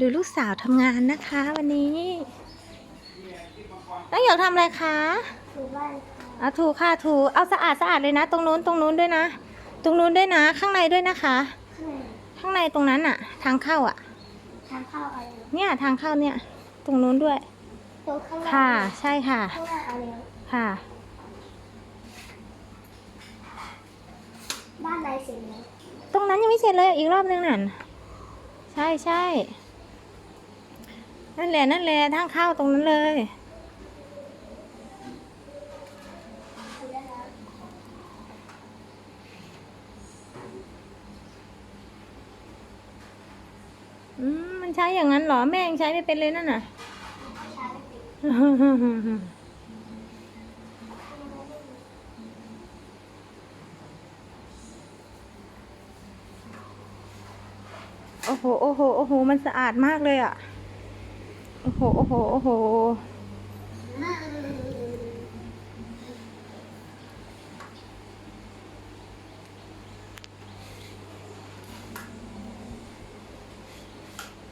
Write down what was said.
ดูลูกสาวทำงานนะคะ วันนี้น้องหยกทำอะไรคะถูบ้านเอาถูค่ะถูเอาสะอาดสะอาดเลยนะ ตรงนู้นตรงนู้นด้วยนะ ตรงนู้นด้วยนะ ข้างในด้วยนะคะ ข้างในข้างในตรงนั้นอะทางเข้าอะทางเข้าอะไรนะเนี่ยทางเข้าเนี่ย ตรงนู้นด้วย ตรงข้างหน้าค่ะ ใช่ค่ะ ข้างหน้าอะไรนะค่ะ บ้านนายเสร็จแล้วตรงนั้นยังไม่เสร็จเลยอีกรอบนึงนั่นใช่ใช่ นั่นแหละนั่นแหละทางเข้าตรงนั้นเลย อืมมันใช้อย่างนั้นเหรอ แม่ยังใช้ไม่เป็นเลยนั่นน่ะ โอ้โห โอ้โห โอ้โห มันสะอาดมากเลยอะ โอ้โห โอ้โห โอ้โห